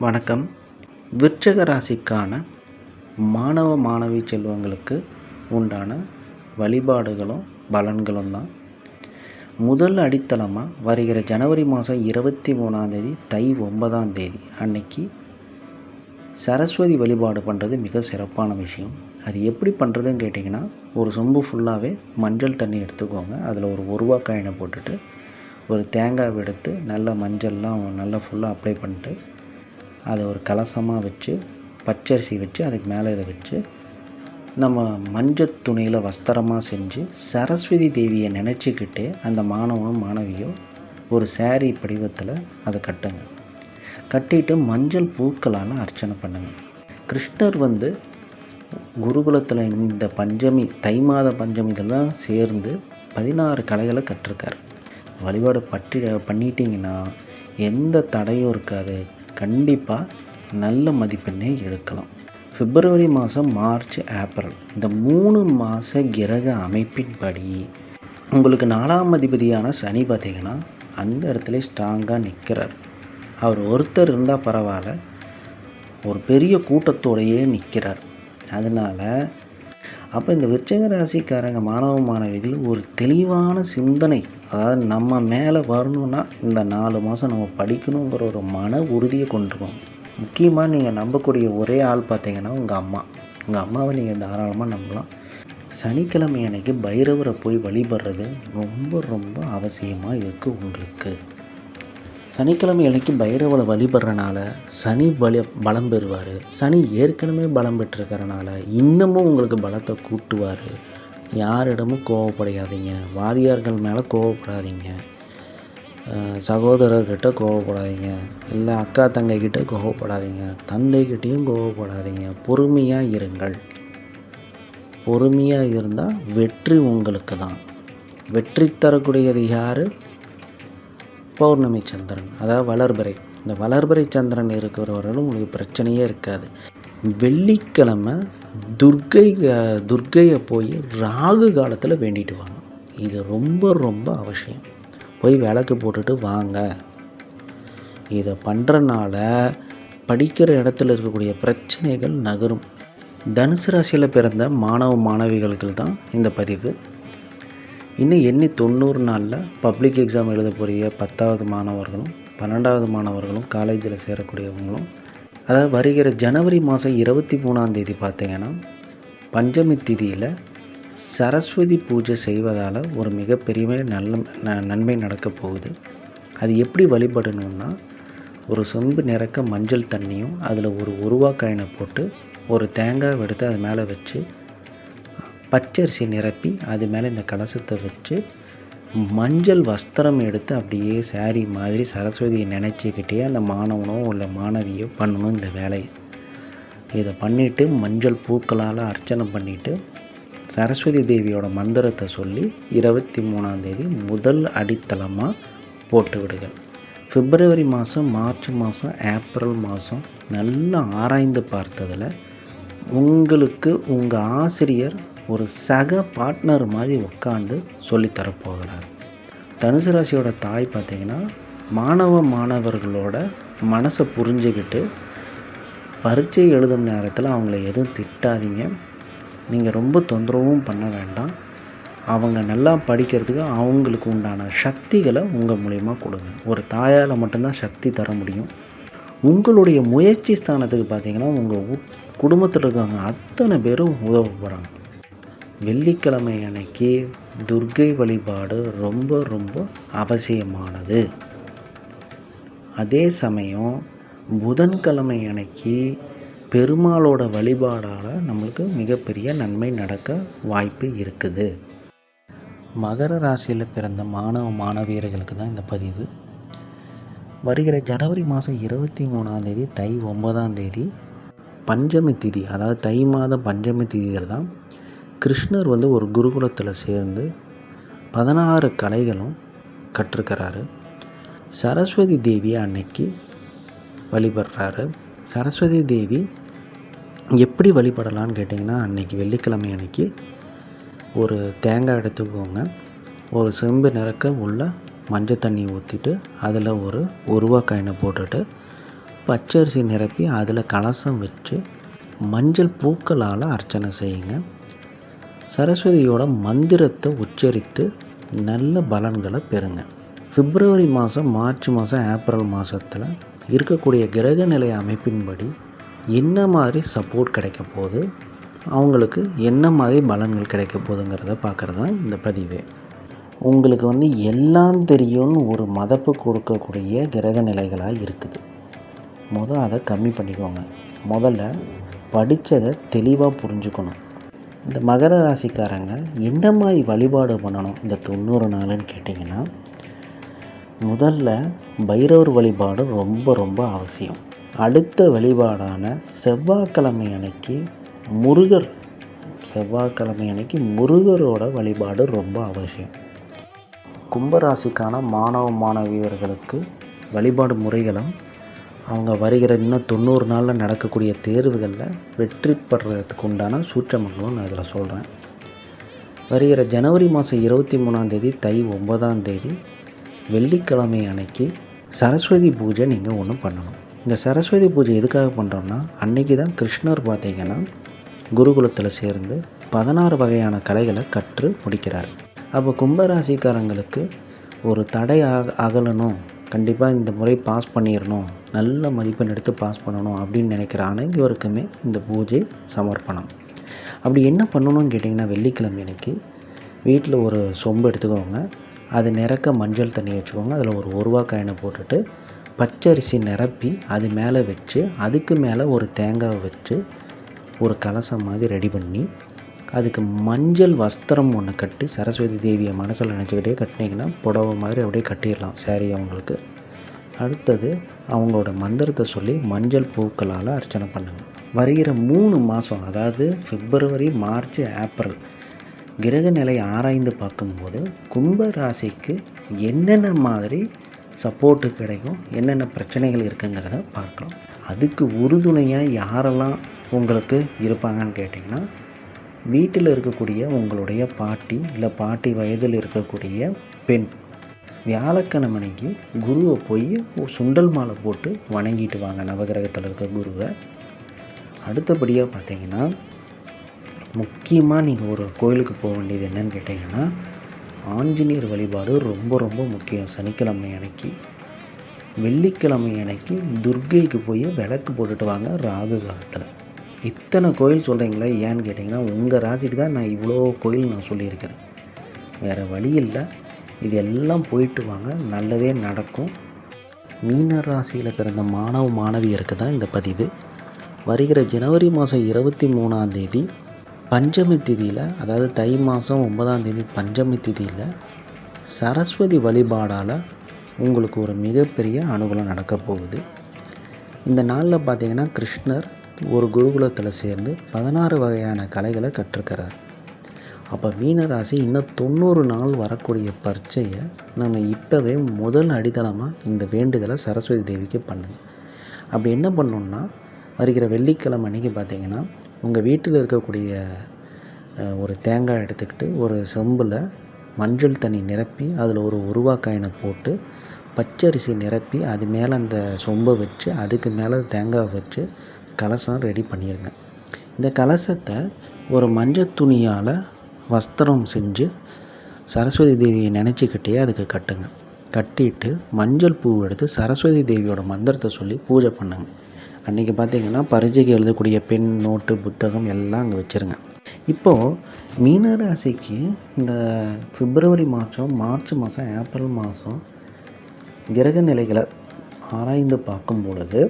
வணக்கம். விருச்சக ராசிக்கான மாணவ மாணவி செல்வங்களுக்கு உண்டான வழிபாடுகளும் பலன்களும் தான். முதல் அடித்தளமாக வருகிற ஜனவரி மாதம் இருபத்தி மூணாந்தேதி தை ஒன்பதாம் தேதி அன்னைக்கு சரஸ்வதி வழிபாடு பண்ணுறது மிக சிறப்பான விஷயம். அது எப்படி பண்ணுறதுன்னு கேட்டிங்கன்னா ஒரு சொம்பு ஃபுல்லாகவே மஞ்சள் தண்ணி எடுத்துக்கோங்க. அதில் ஒரு ஒரு காயினை போட்டுட்டு ஒரு தேங்காய் எடுத்து நல்லா மஞ்சள்லாம் நல்லா ஃபுல்லாக அப்ளை பண்ணிட்டு அதை ஒரு கலசமாக வச்சு பச்சரிசி வச்சு அதுக்கு மேலே இதை வச்சு நம்ம மஞ்சள் துணியில் வஸ்திரமாக செஞ்சு சரஸ்வதி தேவியை நினச்சிக்கிட்டு அந்த மாணவனும் மாணவியோ ஒரு saree படிவத்தில் அதை கட்டுங்க. கட்டிட்டு மஞ்சள் பூக்களால் அர்ச்சனை பண்ணுங்கள் கிருஷ்ணர் வந்து குருகுலத்தில் இந்த பஞ்சமி தை மாத பஞ்சமி இதெல்லாம் சேர்ந்து பதினாறு கலைகளை கற்றுருக்கார். வழிபாடு பற்றி பண்ணிட்டீங்கன்னா எந்த தடையும் இருக்காது. கண்டிப்பாக நல்ல மதிப்பெண்ணே எடுக்கலாம். பிப்ரவரி மாதம் மார்ச் ஏப்ரல் இந்த மூணு மாத கிரக அமைப்பின்படி உங்களுக்கு நாலாம் அதிபதியான சனி பார்த்தீங்கன்னா அந்த இடத்துல ஸ்ட்ராங்காக நிற்கிறார் அவர் ஒருத்தர் இருந்தால் பரவாயில்ல. ஒரு பெரிய கூட்டத்தோடையே நிற்கிறார் அதனால் அப்போ இந்த விருச்சக ராசிக்காரங்க மாணவ மாணவிகள் ஒரு தெளிவான சிந்தனை. அதாவது நம்ம மேலே வரணும்னா இந்த நாலு மாதம் நம்ம படிக்கணுங்கிற ஒரு மன உறுதியை கொண்டுருவோம் முக்கியமாக நீங்கள் நம்பக்கூடிய ஒரே ஆள் பார்த்தீங்கன்னா உங்கள் அம்மா. உங்கள் அம்மாவை நீங்கள் தாராளமாக நம்பலாம். சனிக்கிழமை அன்னைக்கு பைரவரை போய் வழிபடுறது ரொம்ப ரொம்ப அவசியமாக இருக்குது உங்களுக்கு. சனிக்கிழமை அன்னைக்கு பைரவரை வழிபடுறனால சனி பல பலம் பெறுவார். சனி ஏற்கனவே பலம் பெற்றிருக்கிறனால இன்னமும் உங்களுக்கு பலத்தை கூட்டுவார். யாரிடமும் கோவப்படையாதீங்க. வாதியார்கள் மேலே கோவப்படாதீங்க. சகோதரர்கிட்ட கோவப்படாதீங்க. இல்லை அக்கா தங்கைக்கிட்ட கோவப்படாதீங்க. தந்தைக்கிட்டேயும் கோவப்படாதீங்க. பொறுமையாக இருங்கள். பொறுமையாக இருந்தால் வெற்றி உங்களுக்கு தான் வெற்றி தரக்கூடியது யார்? பௌர்ணமி சந்திரன் அதாவது வளர்பிறை. இந்த வளர்பிறை சந்திரன் இருக்கிறவர்களும் உங்களுக்கு பிரச்சனையே இருக்காது. வெள்ளிக்கிழமை துர்க்கை துர்க்கையை போய் ராகு காலத்தில் வேண்டிட்டு வாங்க. இது ரொம்ப ரொம்ப அவசியம். போய் விளக்கு போட்டுட்டு வாங்க. இதை பண்ணுறனால படிக்கிற இடத்துல இருக்கக்கூடிய பிரச்சனைகள் நகரும். தனுசு ராசியில் பிறந்த மாணவ மாணவிகளுக்கு தான் இந்த பதிவு. இன்னும் எண்ணி தொண்ணூறு நாளில் பப்ளிக் எக்ஸாம் எழுத போகிற பத்தாவது மாணவர்களும் பன்னெண்டாவது மாணவர்களும் காலேஜில் சேரக்கூடியவங்களும் அதாவது வருகிற ஜனவரி மாதம் இருபத்தி மூணாம் தேதி பார்த்தீங்கன்னா பஞ்சமி திதியில் சரஸ்வதி பூஜை செய்வதால் ஒரு மிகப்பெரிய நல்ல ந- நன்மை நடக்க போகுது. அது எப்படி வழிபடணும்னா ஒரு சொம்பு நிறக்க மஞ்சள் தண்ணியும் அதில் ஒரு உருவாக்காயினை போட்டு ஒரு தேங்காய் எடுத்து அது மேலே வச்சு பச்சரிசி நிரப்பி அது மேலே இந்த கலசத்தை வச்சு மஞ்சள் வஸ்திரம் எடுத்து அப்படியே சாரி மாதிரி சரஸ்வதியை நினச்சிக்கிட்டே அந்த மாணவனோ இல்லை மாணவியோ பண்ணணும் இந்த வேலையை இதை பண்ணிவிட்டு மஞ்சள் பூக்களால் அர்ச்சனை பண்ணிவிட்டு சரஸ்வதி தேவியோட மந்திரத்தை சொல்லி இருபத்தி மூணாந்தேதி முதல் அடித்தளமாக போட்டு விடுங்கள். பிப்ரவரி மாதம் மார்ச் மாதம் ஏப்ரல் மாதம் நல்லா ஆராய்ந்து பார்த்ததில் உங்களுக்கு உங்கள் ஆசிரியர் ஒரு சக பார்ட்னர் மாதிரி உட்காந்து சொல்லித்தரப்போகிறார் தனுசு ராசியோட தாய் பார்த்தீங்கன்னா மாணவ மாணவர்களோட மனசை புரிஞ்சுக்கிட்டு பரீட்சை எழுதும் நேரத்தில் அவங்கள எதுவும் திட்டாதீங்க. நீங்கள் ரொம்ப தொந்தரவும் பண்ண வேண்டாம். அவங்க நல்லா படிக்கிறதுக்கு அவங்களுக்கு உண்டான சக்திகளை உங்கள் மூலிமா கொடுங்க. ஒரு தாயால் மட்டும்தான் சக்தி தர முடியும். உங்களுடைய முயற்சி ஸ்தானத்துக்கு பார்த்தீங்கன்னா உங்கள் குடும்பத்தில் இருக்கவங்க அத்தனை பேரும் உதவ போகிறாங்க வெள்ளிக்கிழமை அன்னைக்கு துர்க்கை வழிபாடு ரொம்ப ரொம்ப அவசியமானது. அதே சமயம் புதன்கிழமை அன்னைக்கு பெருமாளோட வழிபாடால் நம்மளுக்கு மிகப்பெரிய நன்மை நடக்க வாய்ப்பு இருக்குது. மகர ராசியில் பிறந்த மாணவ மாணவியர்களுக்கு தான் இந்த பதிவு. வருகிற ஜனவரி மாதம் இருபத்தி மூணாந்தேதி தை ஒன்பதாம் தேதி பஞ்சமி திதி அதாவது தை மாதம் பஞ்சமி திதியில் தான் கிருஷ்ணர் வந்து ஒரு குருகுலத்தில் சேர்ந்து பதினாறு கலைகளும் கற்றுக்கிறாரு சரஸ்வதி தேவியை அன்னைக்கு வழிபடுறாரு. சரஸ்வதி தேவி எப்படி வழிபடலான்னு கேட்டிங்கன்னா அன்னைக்கு வெள்ளிக்கிழமை அன்னைக்கு ஒரு தேங்காய் எடுத்துக்கோங்க. ஒரு செம்பு நிறக்க உள்ள மஞ்சள் தண்ணி ஊற்றிட்டு அதில் ஒரு உருவாக்காயினை போட்டுட்டு பச்சரிசி நிரப்பி அதில் கலசம் வச்சு மஞ்சள் பூக்களால் அர்ச்சனை செய்யுங்க. சரஸ்வதியோட மந்திரத்தை உச்சரித்து நல்ல பலன்களை பெறுங்க. பிப்ரவரி மாதம் மார்ச் மாதம் ஏப்ரல் மாதத்தில் இருக்கக்கூடிய கிரக நிலை அமைப்பின்படி என்ன மாதிரி சப்போர்ட் கிடைக்க போகுது? அவங்களுக்கு என்ன மாதிரி பலன்கள் கிடைக்க போகுதுங்கிறத பார்க்குறது தான் இந்த பதிவு. உங்களுக்கு வந்து எல்லாம் தெரியும்னு ஒரு மதப்பு கொடுக்கக்கூடிய கிரக நிலைகளாக இருக்குது. முதல் அதை கம்மி பண்ணிக்கோங்க. முதல்ல படித்ததை தெளிவாக புரிஞ்சுக்கணும். இந்த மகர ராசிக்காரங்க என்ன மாதிரி வழிபாடு பண்ணணும் இந்த தொண்ணூறு நாளுன்னு கேட்டிங்கன்னா முதல்ல பைரவர் வழிபாடு ரொம்ப ரொம்ப அவசியம். அடுத்த வழிபாடான செவ்வாய்க்கிழமை அன்னைக்கு முருகர் செவ்வாய்க்கிழமை அன்னைக்கு முருகரோட வழிபாடு ரொம்ப அவசியம். கும்பராசிக்கான மாணவ மாணவியர்களுக்கு வழிபாடு முறைகளும் அவங்க வருகிற இன்னும் தொண்ணூறு நாளில் நடக்கக்கூடிய தேர்வுகளில் வெற்றி பெறதுக்கு உண்டான சூற்றமங்களும் நான் இதில் சொல்கிறேன் வருகிற ஜனவரி மாதம் இருபத்தி மூணாந்தேதி தை ஒன்பதாம் தேதி வெள்ளிக்கிழமை அன்னைக்கு சரஸ்வதி பூஜை நீங்கள் ஒன்று பண்ணணும். இந்த சரஸ்வதி பூஜை எதுக்காக பண்ணுறோம்னா அன்னைக்கு தான் கிருஷ்ணர் பார்த்தீங்கன்னா குருகுலத்தில் சேர்ந்து பதினாறு வகையான கலைகளை கற்று முடிக்கிறார். அப்போ கும்பராசிக்காரங்களுக்கு ஒரு தடை அக அகலணும். கண்டிப்பாக இந்த முறை பாஸ் பண்ணிடணும் நல்ல மதிப்பெண் எடுத்து பாஸ் பண்ணணும் அப்படின்னு நினைக்கிற அனைவருக்குமே இந்த பூஜை சமர்ப்பணம். அப்படி என்ன பண்ணணும்னு கேட்டிங்கன்னா வெள்ளிக்கிழமை அன்னைக்கு வீட்டில் ஒரு சொம்பு எடுத்துக்கோங்க. அது நிறக்க மஞ்சள் தண்ணி வச்சுக்கோங்க. அதில் ஒரு ஒரு காயினை போட்டுட்டு பச்சரிசி நிரப்பி அது மேலே வச்சு அதுக்கு மேலே ஒரு தேங்காவை வச்சு ஒரு கலசம் மாதிரி ரெடி பண்ணி அதுக்கு மஞ்சள் வஸ்திரம் ஒன்று கட்டி சரஸ்வதி தேவியை மனசில் நினச்சிக்கிட்டே கட்டினீங்கன்னா புடவை மாதிரி அப்படியே கட்டிடலாம் சாரி அவங்களுக்கு அடுத்தது அவங்களோட மந்திரத்தை சொல்லி மஞ்சள் பூக்களால் அர்ச்சனை பண்ணுங்கள் வருகிற மூணு மாதம் அதாவது பிப்ரவரி மார்ச் ஏப்ரல் கிரக நிலை ஆராய்ந்து பார்க்கும்போது கும்ப ராசிக்கு என்னென்ன மாதிரி சப்போர்ட்டு கிடைக்கும் என்னென்ன பிரச்சனைகள் இருக்குங்கிறத பார்க்கலாம். அதுக்கு உறுதுணையாக யாரெல்லாம் உங்களுக்கு இருப்பாங்கன்னு கேட்டிங்கன்னா வீட்டில் இருக்கக்கூடிய உங்களுடைய பாட்டி இல்லை பாட்டி வயதில் இருக்கக்கூடிய பெண். வியாழக்கிழமனைக்கு குருவை போய் சுண்டல் மாலை போட்டு வணங்கிட்டு வாங்க நவகிரகத்தில் இருக்க குருவை. அடுத்தபடியாக பார்த்தீங்கன்னா முக்கியமாக நீங்கள் ஒரு கோயிலுக்கு போக வேண்டியது என்னன்னு கேட்டிங்கன்னா ஆஞ்சநேயர் வழிபாடு ரொம்ப ரொம்ப முக்கியம். சனிக்கிழமை அன்னைக்கு வெள்ளிக்கிழமை அன்னைக்கு துர்கைக்கு போய் விளக்கு போட்டுட்டு வாங்க ராகு காலத்தில். இத்தனை கோயில் சொல்கிறீங்களே ஏன்னு கேட்டிங்கன்னா உங்கள் ராசிக்கு தான் நான் இவ்வளோ கோயில் நான் சொல்லியிருக்கிறேன். வேறு வழி இல்லை. இது எல்லாம் போயிட்டு வாங்க. நல்லதே நடக்கும். மீன ராசியில் பிறந்த மாணவ மாணவியருக்கு தான் இந்த பதிவு. வருகிற ஜனவரி மாதம் இருபத்தி மூணாம் தேதி பஞ்சமி திதியில் அதாவது தை மாதம் ஒன்பதாம் தேதி பஞ்சமி திதியில் சரஸ்வதி வழிபாடால் உங்களுக்கு ஒரு மிகப்பெரிய அனுகூலம் நடக்க போகுது. இந்த நாளில் பார்த்தீங்கன்னா கிருஷ்ணர் ஒரு குருகுலத்தில் சேர்ந்து பதினாறு வகையான கலைகளை கற்றுக்கிறார். அப்போ மீனராசி இன்னும் தொண்ணூறு நாள் வரக்கூடிய பரீட்சையை நம்ம இப்போவே முதல் அடித்தளமாக இந்த வேண்டுதலை சரஸ்வதி தேவிக்கு பண்ணுங்கள் அப்படி என்ன பண்ணணுன்னா வருகிற வெள்ளிக்கிழமை அன்றைக்கி பார்த்தீங்கன்னா உங்கள் வீட்டில் இருக்கக்கூடிய ஒரு தேங்காய் எடுத்துக்கிட்டு ஒரு செம்பில் மஞ்சள் தண்ணி நிரப்பி அதில் ஒரு உருவாக்காயினை போட்டு பச்சரிசி நிரப்பி அது மேலே அந்த சொம்பை வச்சு அதுக்கு மேலே தேங்காய் வச்சு கலசம் ரெடி பண்ணிடுங்க இந்த கலசத்தை ஒரு மஞ்சள் துணியால் வஸ்திரம் செஞ்சு சரஸ்வதி தேவியை நினச்சிக்கிட்டே அதுக்கு கட்டுங்க. கட்டிட்டு மஞ்சள் பூ எடுத்து சரஸ்வதி தேவியோட மந்திரத்தை சொல்லி பூஜை பண்ணுங்க. அன்றைக்கி பார்த்தீங்கன்னா பரிச்சைக்கு எழுதக்கூடிய பெண் நோட்டு புத்தகம் எல்லாம் அங்கே வச்சுருங்க. இப்போது மீனராசிக்கு இந்த பிப்ரவரி மாதம் மார்ச் மாதம் ஏப்ரல் மாதம் கிரக நிலைகளை ஆராய்ந்து பார்க்கும் பொழுது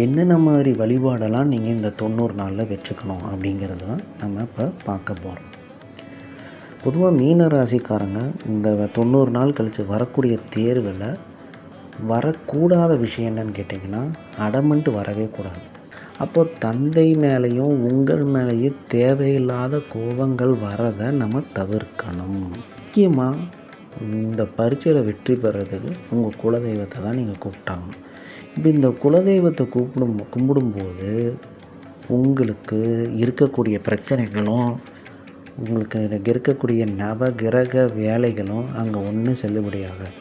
என்னென்ன மாதிரி வழிபாடெல்லாம் நீங்கள் இந்த தொண்ணூறு நாளில் வச்சுக்கணும் அப்படிங்கிறது தான் நம்ம இப்போ பார்க்க போகிறோம் பொதுவாக மீன ராசிக்காரங்க இந்த தொண்ணூறு நாள் கழித்து வரக்கூடிய தேர்வில் வரக்கூடாத விஷயம் என்னன்னு கேட்டிங்கன்னா அடமெண்ட்டு வரவே கூடாது. அப்போது தந்தை மேலேயும் உங்கள் மேலேயும் தேவையில்லாத கோபங்கள் வரதை நம்ம தவிர்க்கணும். முக்கியமாக இந்த பரீட்சையில் வெற்றி பெறதுக்கு உங்கள் குலதெய்வத்தை தான் நீங்கள் கூப்பிட்டாகணும். இப்போ இந்த குலதெய்வத்தை கூப்பிடும் கும்பிடும்போது உங்களுக்கு இருக்கக்கூடிய பிரச்சனைகளும் உங்களுக்கு இருக்கக்கூடிய நவ கிரக வேலைகளும் அங்கே ஒன்றும் செல்லுபடியாகாது.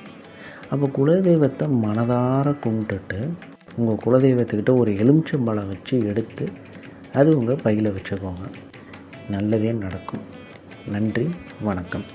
அப்போ குலதெய்வத்தை மனதார கும்பிட்டுட்டு உங்கள் குலதெய்வத்துக்கிட்ட ஒரு எலுமிச்சம்பழம் வச்சு எடுத்து அது உங்கள் பையில் வச்சுக்கோங்க. நல்லதே நடக்கும். நன்றி வணக்கம்.